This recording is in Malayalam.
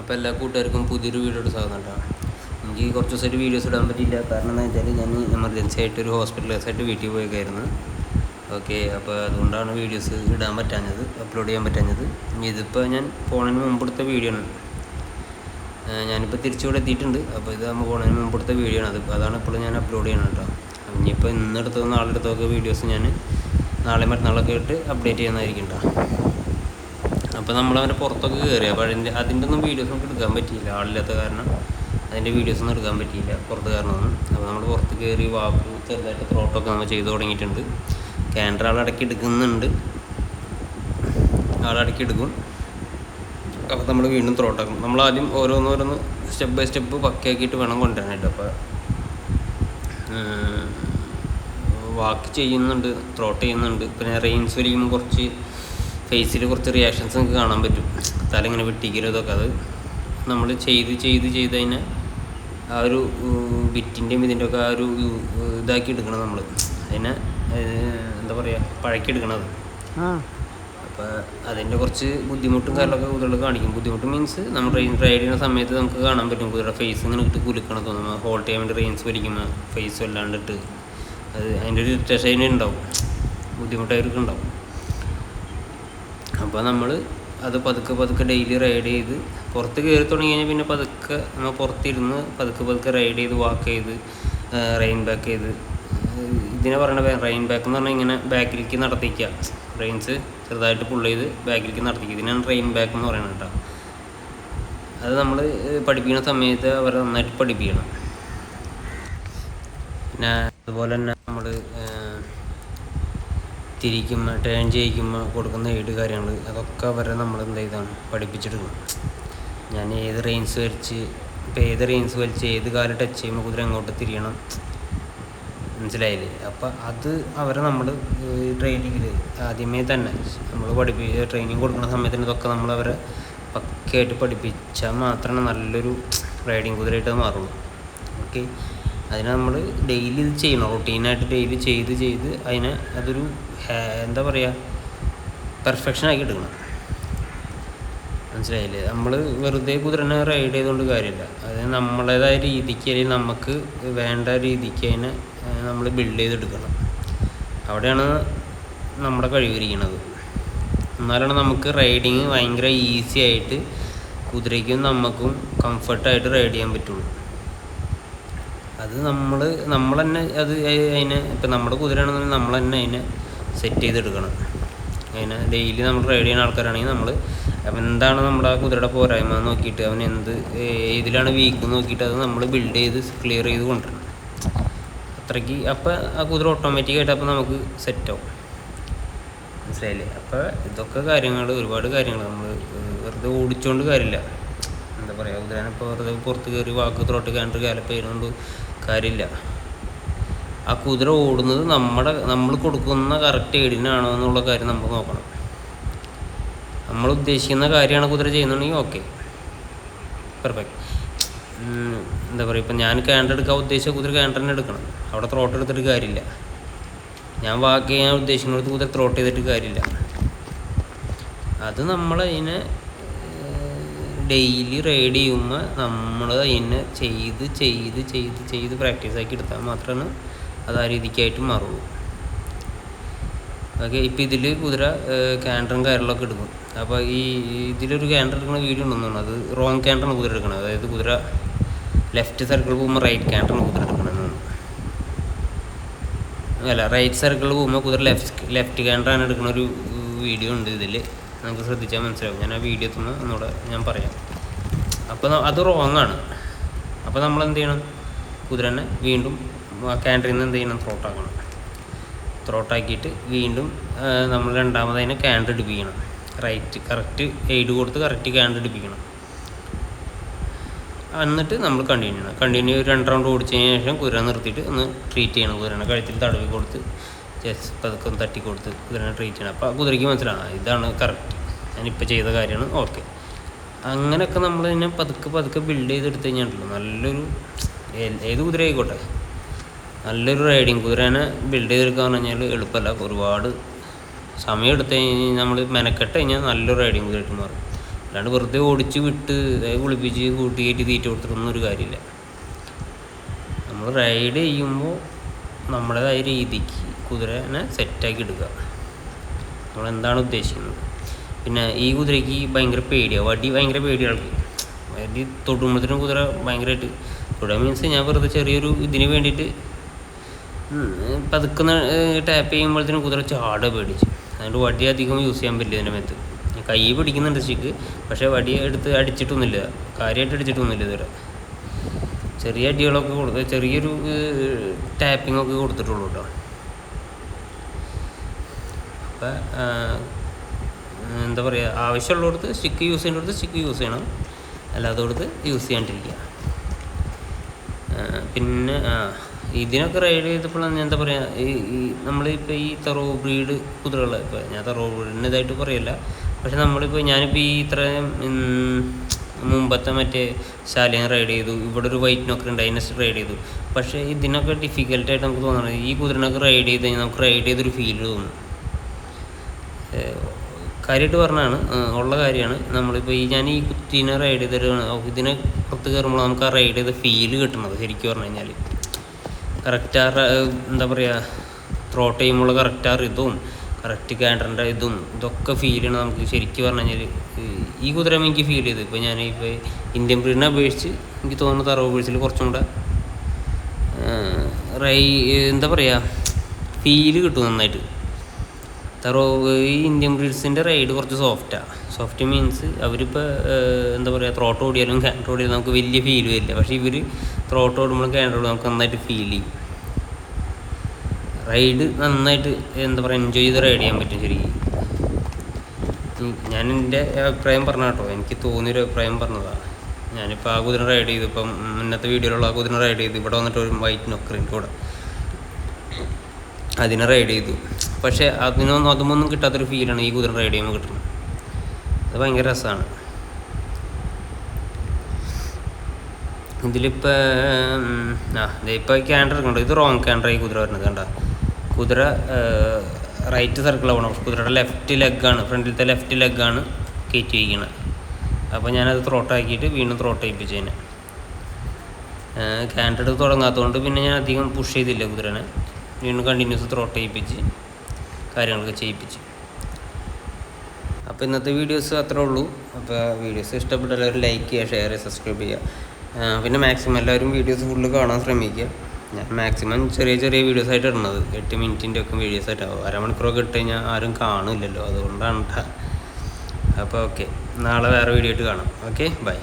അപ്പോൾ എല്ലാ കൂട്ടുകാർക്കും പുതിയൊരു വീഡിയോ സ്വാഗതം കേട്ടോ. എനിക്ക് കുറച്ച് ദിവസമായിട്ട് വീഡിയോസ് ഇടാൻ പറ്റിയില്ല. കാരണം എന്താ വെച്ചാൽ ഞാൻ എമർജൻസി ആയിട്ട് ഒരു ഹോസ്പിറ്റൽ കേസായിട്ട് വീട്ടിൽ പോയേക്കായിരുന്നു. ഓക്കെ അപ്പോൾ അതുകൊണ്ടാണ് വീഡിയോസ് ഇടാൻ പറ്റാഞ്ഞത് അപ്ലോഡ് ചെയ്യാൻ പറ്റാഞ്ഞത്. ഇതിപ്പോൾ ഞാൻ പോണതിന് മുമ്പെടുത്ത വീഡിയോ ആണ്. ഞാനിപ്പോൾ തിരിച്ചുകൂടെ എത്തിയിട്ടുണ്ട്. അപ്പോൾ ഇത് നമ്മൾ പോണതിന് മുമ്പെടുത്ത വീഡിയോ ആണ്. അത് അതാണ് ഇപ്പോൾ ഞാൻ അപ്ലോഡ് ചെയ്യണം കേട്ടോ. ഇനിയിപ്പോൾ ഇന്നെടുത്തോ നാളെ എടുത്തൊക്കെ വീഡിയോസ് ഞാൻ നാളെ മറ്റന്നാളൊക്കെ ഇട്ട് അപ്ഡേറ്റ് ചെയ്യുന്നതായിരിക്കും കേട്ടോ. അപ്പോൾ അവന്റെ പുറത്തൊക്കെ കയറി. അപ്പോൾ അതിന്റെ അതിന്റെ ഒന്നും വീഡിയോസ് നമുക്ക് എടുക്കാൻ പറ്റിയില്ല. ആളില്ലാത്ത കാരണം അതിന്റെ വീഡിയോസ് ഒന്നും എടുക്കാൻ പറ്റിയില്ല പുറത്ത് കാരണമൊന്നും അപ്പോൾ നമ്മൾ പുറത്ത് കയറി വാക്ക് ചെറുതായിട്ട് ത്രോട്ടൊക്കെ നമ്മൾ ചെയ്തു തുടങ്ങിയിട്ടുണ്ട്. ക്യാൻഡർ ആളടക്കി എടുക്കുന്നുണ്ട്. ആളടക്കി എടുക്കും. അപ്പോൾ നമ്മൾ വീണ്ടും ത്രോട്ടാക്കും നമ്മൾ ആദ്യം ഓരോന്നോരോന്ന് സ്റ്റെപ്പ് ബൈ സ്റ്റെപ്പ് പക്കയാക്കിയിട്ട് വേണം കൊണ്ടുവരാനായിട്ട്. അപ്പോൾ വാക്ക് ചെയ്യുന്നുണ്ട് ത്രോട്ട് ചെയ്യുന്നുണ്ട്. പിന്നെ റെയിൻസ് വലിക്കുമ്പോൾ കുറച്ച് ഫേസിൽ കുറച്ച് റിയാക്ഷൻസ് നമുക്ക് കാണാൻ പറ്റും. തല ഇങ്ങനെ വെട്ടിക്കലും ഇതൊക്കെ. അത് നമ്മൾ ചെയ്ത് ചെയ്ത് ചെയ്ത് കഴിഞ്ഞാൽ ആ ഒരു ബിറ്റിന്റെയും ഇതിന്റെ ഒക്കെ ആ ഒരു ഇതാക്കി എടുക്കണം നമ്മൾ അതിനെ എന്താ പറയുക പഴക്കി എടുക്കണത് അപ്പോൾ അതിന്റെ കുറച്ച് ബുദ്ധിമുട്ടും കാര്യങ്ങളൊക്കെ കുതിരകൾ കാണിക്കും. ബുദ്ധിമുട്ട് മീൻസ് നമ്മൾ റെയിൻ റൈഡ് ചെയ്യുന്ന സമയത്ത് നമുക്ക് കാണാൻ പറ്റും. കുതിരയുടെ ഫേസ് ഇങ്ങനെ ഇട്ട് കുലുക്കണം തോന്നും ഹോൾഡ് ചെയ്യാൻ വേണ്ടി റെയിൻസ് വലിക്കുമ്പോൾ ഫേസ് വല്ലാണ്ടിട്ട്. അത് അതിന്റെ ഒരു ഇറിറ്റേഷൻ ഉണ്ടാവും. ബുദ്ധിമുട്ടായിരിക്കും ഉണ്ടാവും. അപ്പോൾ നമ്മൾ അത് പതുക്കെ പതുക്കെ ഡെയിലി റൈഡ് ചെയ്ത് പുറത്ത് കയറി തുടങ്ങി കഴിഞ്ഞാൽ പിന്നെ പതുക്കെ നമ്മൾ പുറത്തിരുന്ന് പതുക്കെ പതുക്കെ റൈഡ് ചെയ്ത് വാക്ക് ചെയ്ത് റെയിൻ ബാക്ക് ചെയ്ത്. ഇതിനെ പറയണ റെയിൻ ബാക്ക് എന്ന് പറഞ്ഞാൽ ഇങ്ങനെ ബാക്കിലേക്ക് നടത്തിക്കുക റെയിൻസ് ചെറുതായിട്ട് പുള്ള് ചെയ്ത് ബാക്കിലേക്ക് നടത്തിക്കുക ഇതിനാണ് റെയിൻ ബാക്ക് എന്ന് പറയുന്നത് കേട്ടോ. അത് നമ്മൾ പഠിപ്പിക്കുന്ന സമയത്ത് അവരെ നന്നായിട്ട് പഠിപ്പിക്കണം. പിന്നെ അതുപോലെ തന്നെ നമ്മൾ തിരിക്കുമ്പോൾ ടേൺ ചെയ്യിക്കുമ്പോൾ കൊടുക്കുന്ന ഏട് കാര്യങ്ങൾ അതൊക്കെ അവരെ നമ്മൾ എന്ത് ചെയ്താണ്? പഠിപ്പിച്ചെടുക്കണം ഞാൻ ഏത് റെയിൻസ് വലിച്ച് ഇപ്പോൾ ഏത് റെയിൻസ് വലിച്ച് ഏത് കാലം ടച്ച് ചെയ്യുമ്പോൾ കുതിര എങ്ങോട്ട് തിരിയണം? മനസ്സിലായില്ലേ? അപ്പം അത് അവരെ നമ്മൾ ട്രെയിനിങ്ങിൽ ആദ്യമേ തന്നെ നമ്മൾ പഠിപ്പി ട്രെയിനിങ് കൊടുക്കുന്ന സമയത്തിന് ഇതൊക്കെ നമ്മൾ അവരെ പക്കയായിട്ട് പഠിപ്പിച്ചാൽ മാത്രമേ നല്ലൊരു റൈഡിങ് കുതിരയായിട്ട് മാറുള്ളൂ. ഓക്കെ അതിന് നമ്മൾ ഡെയിലി ഇത് ചെയ്യണം. റൊട്ടീനായിട്ട് ഡെയിലി ചെയ്ത് ചെയ്ത് അതിനെ അതൊരു എന്താ പറയുക പെർഫെക്ഷൻ ആക്കി എടുക്കണം. മനസ്സിലായില്ലേ? നമ്മൾ വെറുതെ കുതിരനെ റൈഡ് ചെയ്തുകൊണ്ട് കാര്യമില്ല അത് നമ്മളേതായ രീതിക്ക് അല്ലെങ്കിൽ നമുക്ക് വേണ്ട രീതിക്ക് അതിനെ നമ്മൾ ബിൽഡ് ചെയ്തെടുക്കണം. അവിടെയാണ് നമ്മുടെ കഴിവിരിക്കുന്നത് എന്നാലാണ് നമുക്ക് റൈഡിങ് ഭയങ്കര ഈസി ആയിട്ട് കുതിരയ്ക്കും നമുക്കും കംഫർട്ടായിട്ട് റൈഡ് ചെയ്യാൻ പറ്റുള്ളൂ. അത് നമ്മൾ നമ്മൾ തന്നെ അത് അതിനെ ഇപ്പം നമ്മുടെ കുതിരയാണെന്നുണ്ടെങ്കിൽ നമ്മൾ തന്നെ അതിനെ സെറ്റ് ചെയ്തെടുക്കണം. അതിനെ ഡെയിലി നമ്മൾ റൈഡ് ചെയ്യുന്ന ആൾക്കാരാണെങ്കിൽ നമ്മൾ അപ്പം എന്താണ് നമ്മുടെ ആ കുതിരയുടെ പോരായ്മ നോക്കിയിട്ട് അവൻ എന്ത് ഏതിലാണ് വീക്ക് നോക്കിയിട്ട് അത് നമ്മൾ ബിൽഡ് ചെയ്ത് ക്ലിയർ ചെയ്ത് കൊണ്ടുവരണം. അത്രയ്ക്ക് അപ്പോൾ ആ കുതിര ഓട്ടോമാറ്റിക്കായിട്ട് അപ്പോൾ നമുക്ക് സെറ്റാവും മനസ്സിലായില്ലേ? അപ്പോൾ ഇതൊക്കെ കാര്യങ്ങൾ ഒരുപാട് കാര്യങ്ങൾ നമ്മൾ വെറുതെ ഓടിച്ചുകൊണ്ട് കാര്യമില്ല. എന്താ പറയുക കുതിരനെ ഇപ്പോൾ വെറുതെ പുറത്ത് കയറി വാക്ക് ത്രോട്ട് കയറി കാലപ്പ് ചെയ്യുന്നതുകൊണ്ട് കാര്യമില്ല. ആ കുതിര ഓടുന്നത് നമ്മുടെ നമ്മൾ കൊടുക്കുന്ന കറക്റ്റ് എയ്ഡിനാണോ എന്നുള്ള കാര്യം നമ്മൾ നോക്കണം. നമ്മൾ ഉദ്ദേശിക്കുന്ന കാര്യമാണ് കുതിര ചെയ്യുന്നുണ്ടെങ്കിൽ ഓക്കെ പെർഫെക്റ്റ് എന്താ പറയുക ഇപ്പം ഞാൻ ക്യാൻഡർ എടുക്കാൻ ഉദ്ദേശിച്ച കുതിര ക്യാൻഡർ തന്നെ എടുക്കണം. അവിടെ ത്രോട്ട് എടുത്തിട്ട് കാര്യമില്ല. ഞാൻ വാക്ക് ചെയ്യാൻ ഉദ്ദേശിക്കുന്നിടത്ത് കുതിര ത്രോട്ട് ചെയ്തിട്ട് കാര്യമില്ല. അത് നമ്മൾ അതിനെ ഡെയിലി റൈഡ് ചെയ്യുമ്പോൾ നമ്മൾ അതിനെ ചെയ്ത് ചെയ്ത് ചെയ്ത് ചെയ്ത് പ്രാക്ടീസ് ആക്കി എടുത്താൽ മാത്രമാണ് അത് ആ രീതിക്കായിട്ട് മാറുള്ളൂ. ഓക്കെ ഇപ്പം ഇതിൽ കുതിര ക്യാൻഡറും കാര്യങ്ങളൊക്കെ എടുക്കും. അപ്പോൾ ഈ ഇതിലൊരു ക്യാൻഡർ എടുക്കുന്ന വീഡിയോ ഉണ്ടെന്ന് അത് റോങ് ക്യാൻഡറാണ് കുതിര എടുക്കുന്നത് അതായത് കുതിര ലെഫ്റ്റ് സർക്കിൾ പോകുമ്പോൾ റൈറ്റ് ക്യാൻഡറാണ് കുതിര എടുക്കണമെന്ന് അല്ല റൈറ്റ് സർക്കിൾ പോകുമ്പോൾ കുതിര ലെഫ്റ്റ് ലെഫ്റ്റ് ക്യാൻഡറാണ് എടുക്കുന്ന ഒരു വീഡിയോ ഉണ്ട് ഇതിൽ നമുക്ക് ശ്രദ്ധിച്ചാൽ മനസ്സിലാവും. ഞാൻ ആ വീഡിയോ തന്നെ ഒന്നുകൂടെ ഞാൻ പറയാം. അപ്പോൾ അത് റോങ് ആണ്. അപ്പോൾ നമ്മൾ എന്ത് ചെയ്യണം? കുതിരനെ വീണ്ടും ക്യാൻഡറിൽ നിന്ന് എന്ത് ചെയ്യണം? ത്രോട്ടാക്കണം ത്രോട്ടാക്കിയിട്ട് വീണ്ടും നമ്മൾ രണ്ടാമത് അതിനെ ക്യാൻഡർ ഇടിപ്പിക്കണം. റൈറ്റ് കറക്റ്റ് എയ്ഡ് കൊടുത്ത് കറക്റ്റ് ക്യാൻഡർ ഇടിപ്പിക്കണം. എന്നിട്ട് നമ്മൾ കണ്ടിന്യൂ ചെയ്യണം. കണ്ടിന്യൂ ഒരു രണ്ട് റൗണ്ട് ഓടിച്ചതിന് ശേഷം കുതിര നിർത്തിയിട്ട് ഒന്ന് ട്രീറ്റ് ചെയ്യണം കുതിരനെ. കഴുത്തിൽ തടവി കൊടുത്ത് ജസ്റ്റ് പതുക്കെ ഒന്ന് തട്ടി കൊടുത്ത് കുതിരനെ ട്രീറ്റ് ചെയ്യണം. അപ്പോൾ കുതിരയ്ക്ക് മനസ്സിലാണ് ഇതാണ് കറക്റ്റ് ഞാനിപ്പോൾ ചെയ്ത കാര്യമാണ്. ഓക്കെ അങ്ങനെയൊക്കെ നമ്മൾ ഇതിനെ പതുക്കെ പതുക്കെ ബിൽഡ് ചെയ്തെടുത്ത് കഴിഞ്ഞിട്ടുള്ളൂ നല്ലൊരു ഏത് കുതിര ആയിക്കോട്ടെ നല്ലൊരു റൈഡിങ് കുതിരനെ ബിൽഡ് ചെയ്തെടുക്കുക എന്ന് പറഞ്ഞാൽ എളുപ്പമല്ല. ഒരുപാട് സമയം എടുത്ത് കഴിഞ്ഞ് നമ്മൾ മെനക്കെട്ട് കഴിഞ്ഞാൽ നല്ലൊരു റൈഡിങ് കുതിരയായിട്ട് മാറും. അല്ലാണ്ട് വെറുതെ ഓടിച്ച് വിട്ട് കുളിപ്പിച്ച് കൂട്ടി കയറ്റി തീറ്റ കൊടുത്തിട്ടൊന്നും ഒരു കാര്യമില്ല. നമ്മൾ റൈഡ് ചെയ്യുമ്പോൾ നമ്മുടേതായ രീതിക്ക് കുതിരനെ സെറ്റാക്കി എടുക്കുക. നമ്മൾ എന്താണ് ഉദ്ദേശിക്കുന്നത്? പിന്നെ ഈ കുതിരയ്ക്ക് ഭയങ്കര പേടിയാണ് വടി ഭയങ്കര പേടിയാണ് വടി തൊടുമ്പോഴത്തേനും കുതിര ഭയങ്കരമായിട്ട് തൊടുക മീൻസ് ഞാൻ വെറുതെ ചെറിയൊരു ഇതിന് വേണ്ടിയിട്ട് പതുക്കുന്ന ടാപ്പ് ചെയ്യുമ്പോഴത്തേനും കുതിര ചാട പേടിച്ച്. അതുകൊണ്ട് വടി അധികം യൂസ് ചെയ്യാൻ പറ്റില്ല ഇതിന്റെ മേത്ത്. കൈ പിടിക്കുന്നുണ്ട് ശരിക്ക് പക്ഷേ വടി എടുത്ത് അടിച്ചിട്ടൊന്നുമില്ല. കാര്യമായിട്ട് അടിച്ചിട്ടൊന്നുമില്ല ഇതുവരെ. ചെറിയ അടികളൊക്കെ കൊടുത്ത് ചെറിയൊരു ടാപ്പിംഗ് ഒക്കെ കൊടുത്തിട്ടുള്ളൂ കേട്ടോ. അപ്പം എന്താ പറയുക ആവശ്യമുള്ളിടത്ത് സ്റ്റിക്ക് യൂസ് ചെയ്യേണ്ടടുത്ത് സ്റ്റിക്ക് യൂസ് ചെയ്യണം. അല്ലാതെ കൊടുത്ത് യൂസ് ചെയ്യാണ്ടിരിക്കുക. പിന്നെ ഇതിനൊക്കെ റൈഡ് ചെയ്തപ്പോഴാണ് എന്താ പറയുക ഈ ഈ നമ്മളിപ്പോൾ ഈ തെറോ ബ്രീഡ് കുതിരകൾ ഇപ്പോൾ ഞാൻ തെറോ ബ്രീഡിന്റെ ഇതായിട്ട് പറയില്ല. പക്ഷെ നമ്മളിപ്പോൾ ഞാനിപ്പോൾ ഈ ഇത്രയും മുമ്പത്തെ മറ്റേ ശാലിയം റൈഡ് ചെയ്തു. ഇവിടെ ഒരു വൈറ്റ് നോക്കർ ഉണ്ട് അതിനെ റൈഡ് ചെയ്തു. പക്ഷേ ഇതിനൊക്കെ ഡിഫിക്കൽട്ടായിട്ട് നമുക്ക് തോന്നുന്നത് ഈ കുതിരനൊക്കെ റൈഡ് ചെയ്ത് കഴിഞ്ഞാൽ നമുക്ക് റൈഡ് ചെയ്തൊരു ഫീൽ തോന്നും. കാര്യമായിട്ട് പറഞ്ഞാണ് ഉള്ള കാര്യമാണ്. നമ്മളിപ്പോൾ ഈ ഞാൻ ഈ കുത്തിനെ റൈഡ് ചെയ്തിട്ടാണ് ഇതിനെ പുറത്ത് കയറുമ്പോൾ നമുക്ക് ആ റൈഡ് ചെയ്ത ഫീൽ കിട്ടണത് ശരിക്കും പറഞ്ഞു കഴിഞ്ഞാൽ കറക്റ്റ് ആ എന്താ പറയുക ത്രോട്ട് ചെയ്യുമ്പോൾ കറക്റ്റ് ആ ഇതും കറക്റ്റ് ക്യാൻഡറിന്റെ ഇതും ഇതൊക്കെ ഫീൽ ചെയ്യണം നമുക്ക് ശരിക്കും പറഞ്ഞു കഴിഞ്ഞാൽ ഈ കുതിരമ എനിക്ക് ഫീൽ ചെയ്തു ഇപ്പോൾ ഞാൻ ഇപ്പോൾ ഇന്ത്യൻ ബ്രീഡിനെ അപേക്ഷിച്ച് എനിക്ക് തോന്നുന്നു തറവ് ബീഴ്സിൽ കുറച്ചും കൂടെ റൈ എന്താ പറയുക ഫീൽ കിട്ടും നന്നായിട്ട്. തറോ ഈ ഇന്ത്യൻ ബ്രീഡ്സിന്റെ റൈഡ് കുറച്ച് സോഫ്റ്റാണ് സോഫ്റ്റ് മീൻസ് അവരിപ്പോൾ എന്താ പറയുക ത്രോട്ട് ഓടിയാലും ക്യാൻഡർ ഓടിയാലും നമുക്ക് വലിയ ഫീൽ വരില്ല. പക്ഷേ ഇവർ ത്രോട്ട് ഓടുമ്പോഴും ക്യാൻഡർ ഓടുമ്പോൾ നമുക്ക് നന്നായിട്ട് ഫീൽ ചെയ്യും. റൈഡ് നന്നായിട്ട് എന്താ പറയുക എൻജോയ് ചെയ്ത് റൈഡ് ചെയ്യാൻ പറ്റും ശരിക്കും. ഞാൻ എന്റെ അഭിപ്രായം പറഞ്ഞ കേട്ടോ. എനിക്ക് തോന്നിയൊരു അഭിപ്രായം പറഞ്ഞതാണ് ഞാനിപ്പോൾ ആ കുതിര റൈഡ് ചെയ്തു. ഇപ്പം മുന്നത്തെ വീഡിയോയിലുള്ള ആ കുതിര റൈഡ് ചെയ്ത്. ഇവിടെ വന്നിട്ട് ഒരു വൈറ്റ് നൊക്കറിന്റെ കൂടെ. അതിനെ റൈഡ് ചെയ്തു. പക്ഷേ അതിനൊന്നും അതുമൊന്നും കിട്ടാത്തൊരു ഫീലാണ് ഈ കുതിര റൈഡ് ചെയ്യുമ്പോൾ കിട്ടുന്നത്. അത് ഭയങ്കര രസമാണ് ഇതിലിപ്പോൾ ആ ഇതിപ്പോൾ ക്യാൻഡർ എടുക്കണ്ട ഇത് റോങ് ക്യാൻഡർ ഈ കുതിര വരുന്നത് കണ്ട. കുതിര റൈറ്റ് സർക്കിൾ ആവണം. കുതിരയുടെ ലെഫ്റ്റ് ലെഗാണ് ഫ്രണ്ടിലത്തെ ലെഫ്റ്റ് ലെഗാണ് കയറ്റി വയ്ക്കുന്നത് അപ്പോൾ ഞാനത് ത്രോട്ടാക്കിയിട്ട് വീണ്ടും ത്രോട്ട് ചെയ്യിപ്പിച്ചതിനെ ക്യാൻഡർ തുടങ്ങാത്തതുകൊണ്ട് പിന്നെ ഞാൻ അധികം പുഷ് ചെയ്തില്ല കുതിരനെ. വീണ്ടും കണ്ടിന്യൂസ് ത്രോട്ട് ചെയ്യിപ്പിച്ച് കാര്യങ്ങളൊക്കെ ചെയ്യിപ്പിച്ച്. അപ്പോൾ ഇന്നത്തെ വീഡിയോസ് അത്രേ ഉള്ളൂ. അപ്പോൾ വീഡിയോസ് ഇഷ്ടപ്പെട്ട എല്ലാവരും ലൈക്ക് ചെയ്യുക ഷെയർ ചെയ്യുക സബ്സ്ക്രൈബ് ചെയ്യുക. പിന്നെ മാക്സിമം എല്ലാവരും വീഡിയോസ് ഫുള്ള് കാണാൻ ശ്രമിക്കുക. ഞാൻ മാക്സിമം ചെറിയ ചെറിയ വീഡിയോസ് ആയിട്ട് ഇടുന്നത്. എട്ട് മിനിറ്റിന്റെ ഒക്കെ വീഡിയോസ് ആയിട്ടാവും അരമണിക്കൂറൊക്കെ ഇട്ട് കഴിഞ്ഞാൽ ആരും കാണില്ലല്ലോ അതുകൊണ്ടാണ് അപ്പോൾ ഓക്കെ നാളെ വേറെ വീഡിയോ ആയിട്ട് കാണാം. Okay bye